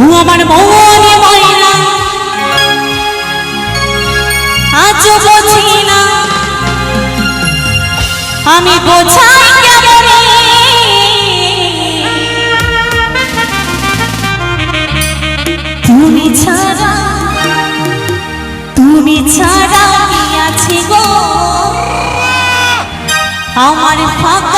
আমার মনে ময়না। আজ বুঝি না। আমি বোঝাই কেমনে? তুমি ছাড়া তুমি ছাড়া কি আছি গো। আমার ফাঁকা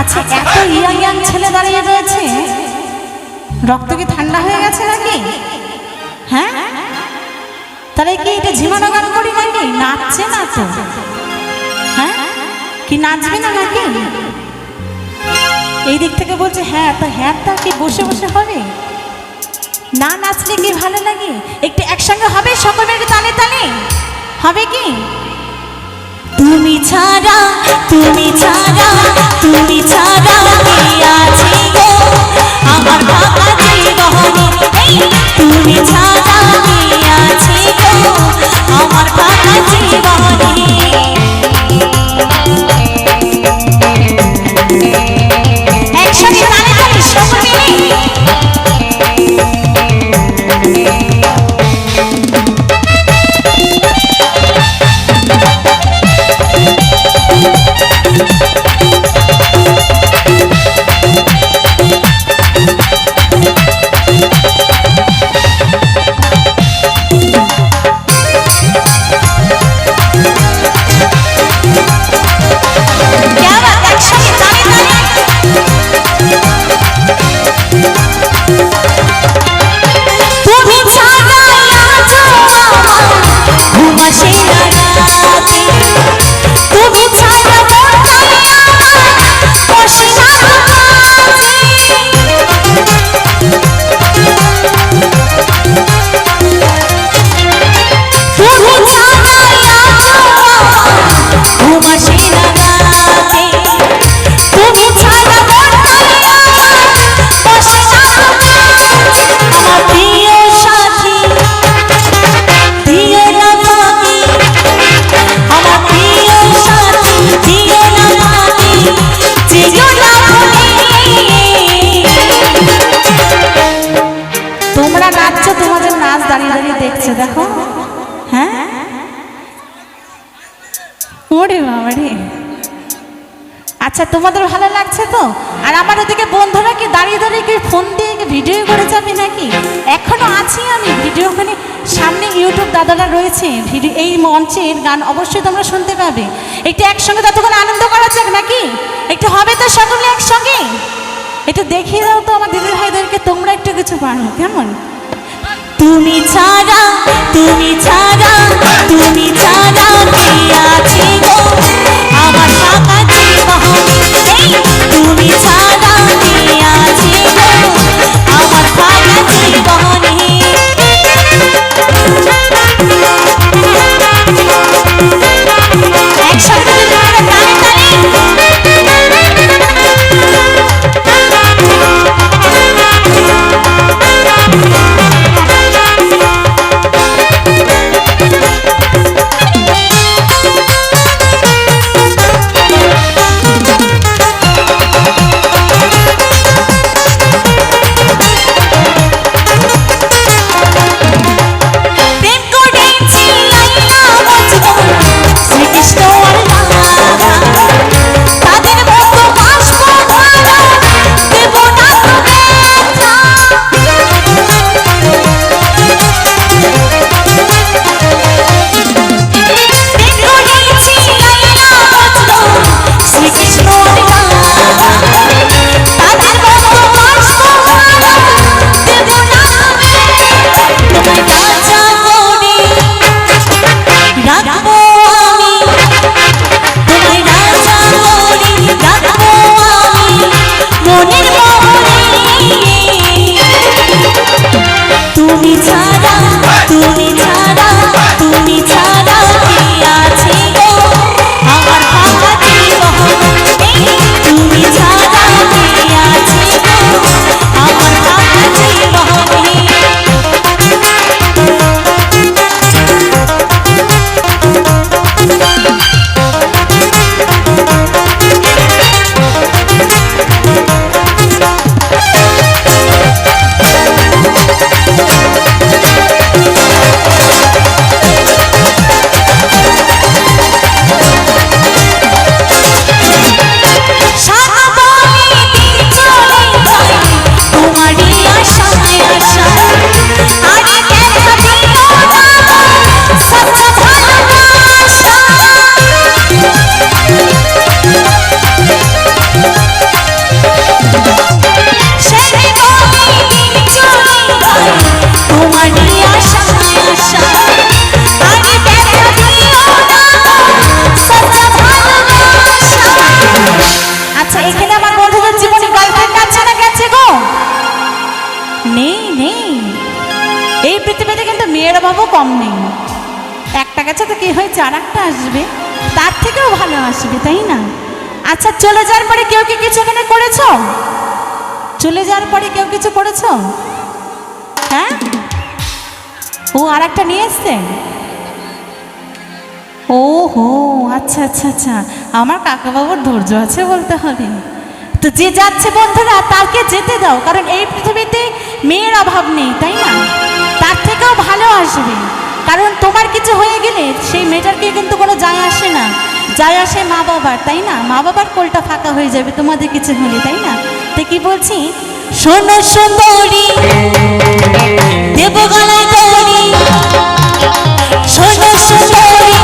আচ্ছা এত ইয়াং ইয়াং ছেলে দাঁড়িয়ে রয়েছে। রক্ত কি ঠান্ডা হয়ে গেছে নাকি? হ্যাঁ? তাহলে কি এটা ঝিমানো গান করি নাকি? নাচছে না তো। হ্যাঁ? কি নাচবে না নাকি? এই দিক থেকে বলছে হ্যাঁ তা হ্যাঁ তা কি বসে বসে হবে? না নাচলে কি ভালো লাগে? একটু একসঙ্গে হবে সকলের তালে তালে? হবে কি? তুমি ছাড়া তুমি ছাড়া তুমি ছাড়া আছি গো? আমার বাবা জীবন তুমি ছাড়া নাচছো তোমাদের নাচ দাঁড়িয়ে দাঁড়িয়ে দেখছে, দেখো। হ্যাঁ? ওরে বাবা রে। আচ্ছা তোমাদের ভালো লাগছে তো? আর আমার ওদিকে বন্ধুরা কি দাঁড়িয়ে দাঁড়িয়ে কি ফোন দিয়ে ভিডিও করে যাবে নাকি? এখনও আছি আমি ভিডিও ওখানে সামনে ইউটিউব দাদারা রয়েছে ভিডিও এই মঞ্চের গান অবশ্যই তোমরা শুনতে পাবে। একটু একসঙ্গে ততক্ষণ আনন্দ করা যাক নাকি? একটু হবে তো সকলে একসঙ্গে? একটু দেখিয়ে দাও তো আমার দিদি ভাইদেরকে তোমরা একটু কিছু পারো, কেমন? তুমি ছাড়া তুমি ছাড়া এই পৃথিবীতে কিন্তু মেয়ের অভাবও কম নেই। একটা গেছে তো কি হয়েছে আর একটা আসবে। তার থেকেও ভালো আসবে, তাই না? আচ্ছা চলে যাওয়ার পরে কেউ কি কিছু এখানে করেছ? চলে যাওয়ার পরে কেউ কিছু করেছ? হ্যাঁ? ও আর একটা নিয়ে এসছে? ও হো আচ্ছা আচ্ছা আচ্ছা। আমার কাকাবাবুর ধৈর্য আছে বলতে হবে। তো যে যাচ্ছে বন্ধুরা, তাকে যেতে দাও, কারণ এই পৃথিবীতে মেয়ের অভাব নেই, তাই না? থেকেও ভালো আসবে। কারণ তোমার কিছু হয়ে গেলে সেই মেয়েটারকে কিন্তু কোনো যায় আসে না। যায় আসে মা বাবার, তাই না? মা বাবার কোলটা ফাঁকা হয়ে যাবে তোমাদের কিছু হলে, তাই না? তো কি বলছি? শোনো সুন্দরী দেবগলায় শোনো সুন্দরী